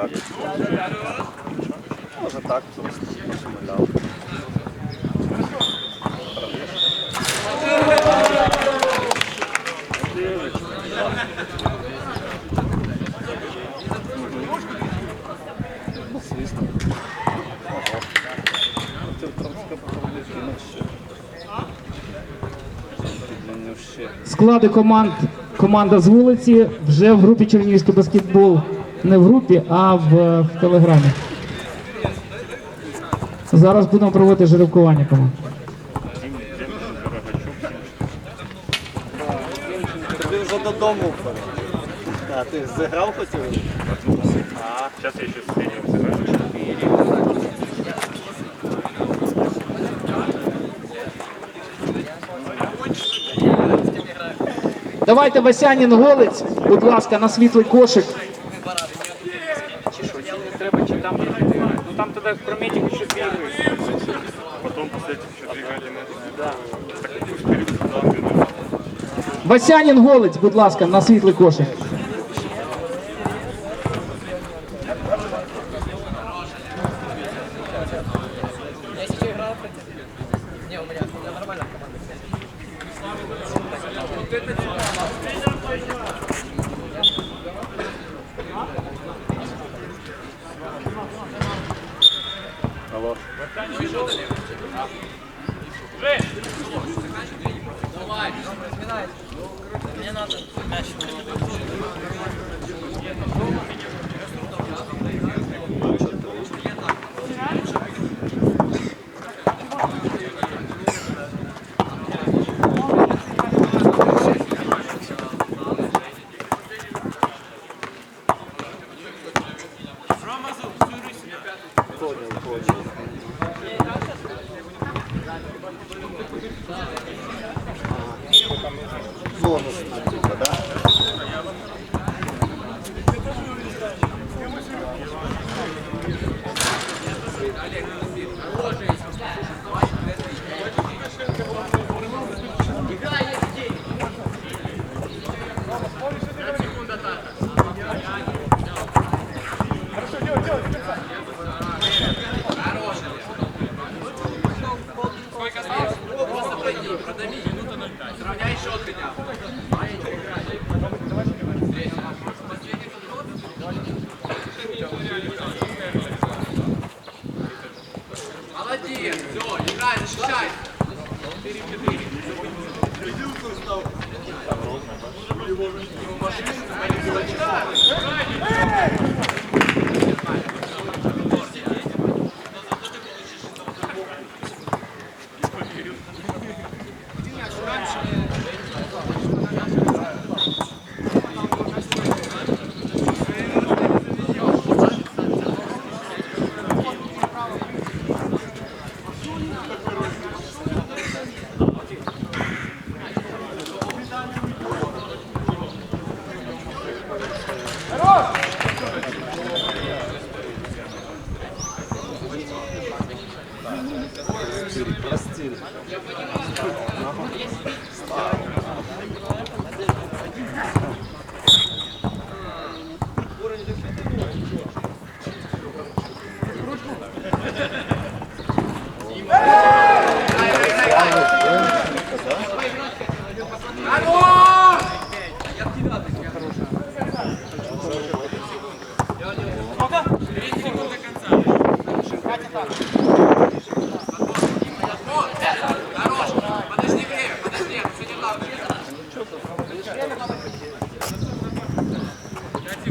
так. Може так просто шмаляв. Звісно. Склади команд команда з вулиці вже в групі Чернігівський баскетбол. Не в групі, а в, в телеграмі. Зараз будемо проводити жеребкування команд. Тобі вже додому. А ти зіграв хотів? Сейчас я еще с Давайте Васянін голець, будь ласка, на світлий кошик. Тоді прометик ще двигає. Потом после этих еще три годины. Да. Так пусть вперед. Васянін голець, будь ласка, на світлий кошик. Алло. Понял, Молодец, все,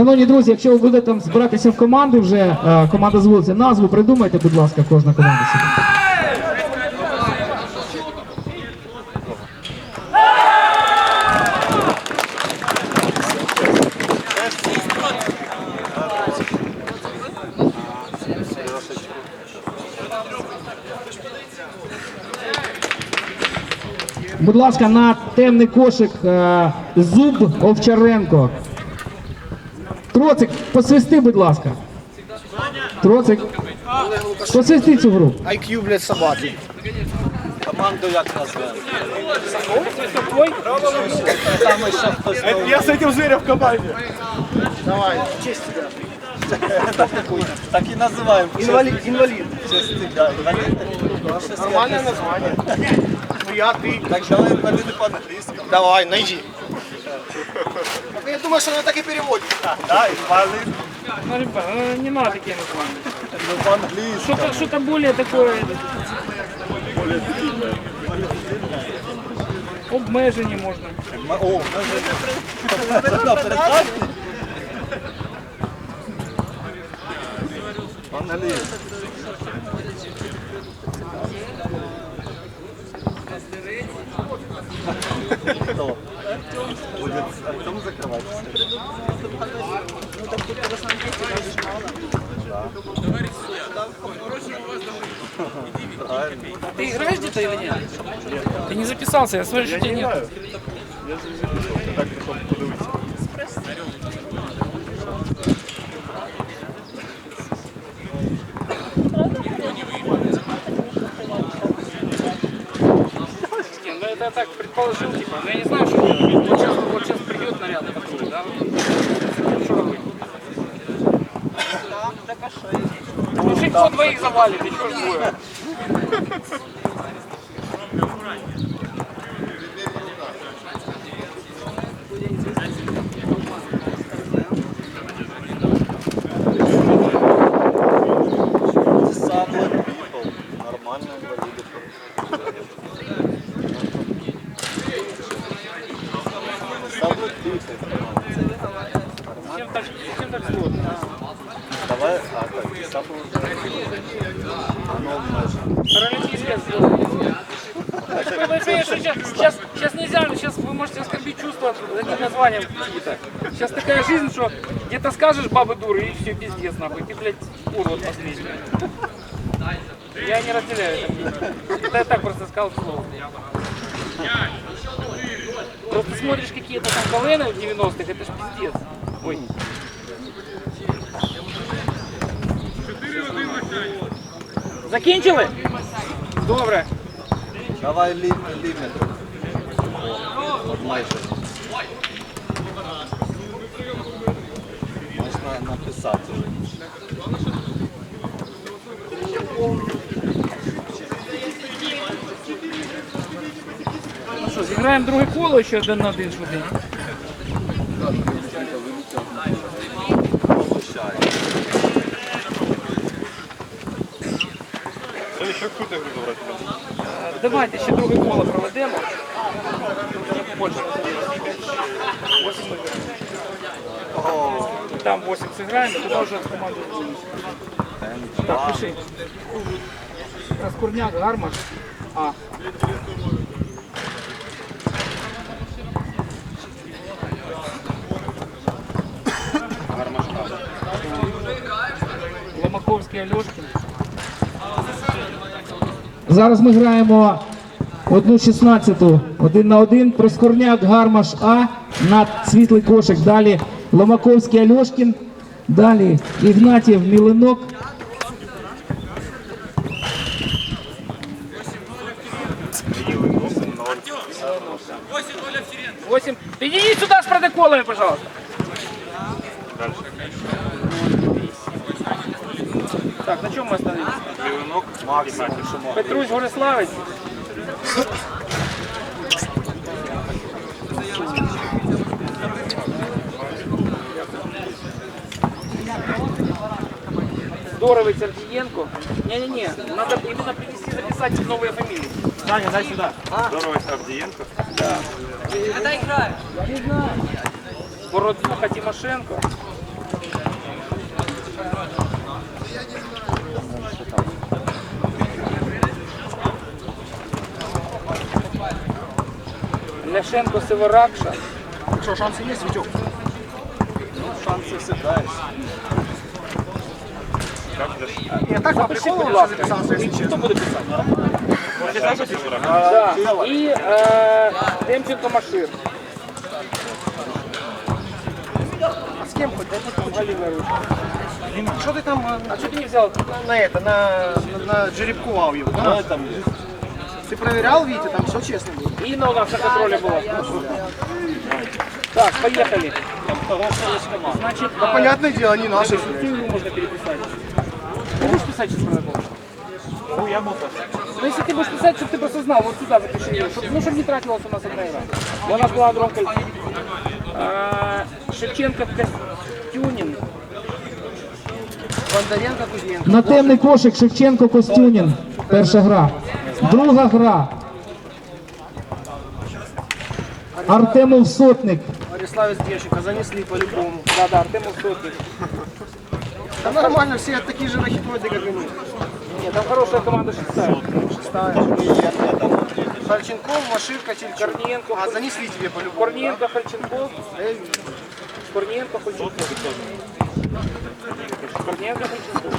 Шановні друзі, якщо ви будете там збиратися в команди вже, е, команда з вулиці, назву придумайте, будь ласка, кожна команда. Будь ласка, на темний кошик е, зуб Овчаренко. Троцик, посвисти, будь ласка. Троцик. Посвисти цю гру. IQ, блядь, собаки. Команду як назвемо? Там ще хтось. Я с этим зверем в команде. Давай, в честь тебя. Так и называем. Инвалид, инвалид. Честный, да, инвалид. Нормальное название. Ну я, ты. Так давай инвалиды по-английски. Давай, найди. Я думаю, что она так и переводит. Да. Ну, ребят, ну, не надо такие названия. Ну, по-английски. Что-то что более такое. Обмежені можна. О, даже... Да, Ты играешь где-то или нет? Ты не записался, я смотрю, что тебя нет. Я записался, так, чтобы подивитися. Я так предположил, типа, но я не знаю, что делать. Вот сейчас, вот сейчас придет наряд патруль, да? вот. Что вы? Ну, Жильцо двоих завалит, и что ж будет? Давай, а. Сейчас, сейчас, нельзя, сейчас вы можете оскорбить чувства таким названием какие-то. Сейчас такая жизнь, что где-то скажешь бабы дуры и все, пиздец нахуй. Ты, блядь, урод последний. Я не разделяю это мнение. Это я так просто сказал слово. Просто смотришь какие-то там колена в 90-х, это ж пиздец. Ой. Закінчили? Добре. Давай. О, майже. Можна написати. Ну що, зіграємо друге коло ще один на один швиденько. Це ще круто я буду брати. Е, Давайте ще друге коло проведемо. Більше. Там 8 зіграємо, туди вже з командою. Так, пиши. Раскурняк, гармаш. А. Ломаковський Альошкін. Зараз ми граємо одну 16-ту, один на один. Проскорняк, Гармаш А на світлий кошик. Далі Ломаковський Альошкін. Далі Ігнатів Мілинок. Восемь. Иди сюда с протоколами, пожалуйста. Так, на чем мы остановились? Лівинок, Максимум, що можна. Петрусь Гориславець. Здоровый Сергієнко. Не-не-не, надо именно принести, записать новые фамилии. Саня, дай сюда. здорово Авдієнко. Бородюха Тимошенко. Ляшенко Северакша. Что, шансы есть, Витек? Шанси всегда є. Я так по приколу ласка. записался, если честно. Хто буде писати? Да. І е, Демченко Машир. А с кем хоть? Галина Ручка. Что ты там А що ти не взяв? на это, на, на, на жеребковал его? Ну, это Ты проверял, Витя, там все честно было? Інна у нас на контролі була. Так, поїхали. там хорошая есть команда. Значит, Ну, понятное дело, не наши. Какую игру можно переписать? Ты будешь писать сейчас протокол? Ну, я буду. Ну, если ты будешь писать, чтобы ты просто знал, вот сюда запиши ее, чтоб- ну, чтобы не тратилась у нас одна игра. У нас была громкая. А, Шевченко Костюнин. Бондаренко, Кузьменко. На темний кошик Шевченко Костюнін. Перша гра. Друга гра. Артемов Сотник. Ариславец Дешика, занесли по-любому. Да, да, Артемов Сотник. Да нормально, все такие же рахитоиды, как и мы. Нет, там хорошая команда шестая. Шестая. Харченков, Маширка. Корниенко, А, занесли тебе по-любому. Корниенко, Хальченков. Корниенко, Хальченков. Корниенко, Хальченков.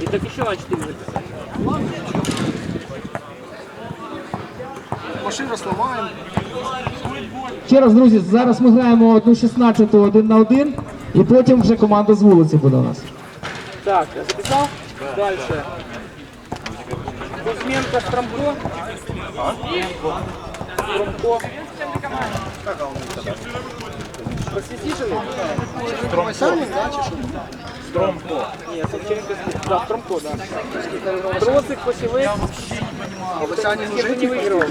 И так еще на 4 записать. Машина сломаем. Ще раз, друзі, зараз ми граємо одну 16 один на один, і потім вже команда з вулиці буде у нас. Так, я записал? Дальше. Кузьменко, Стромко. Стромко. Просветишили? Васянин, да, чешу? Нет, Совченко. Да, Стромко, да. Троцик, Посевик. Васянин С кем уже ты не выигрывал?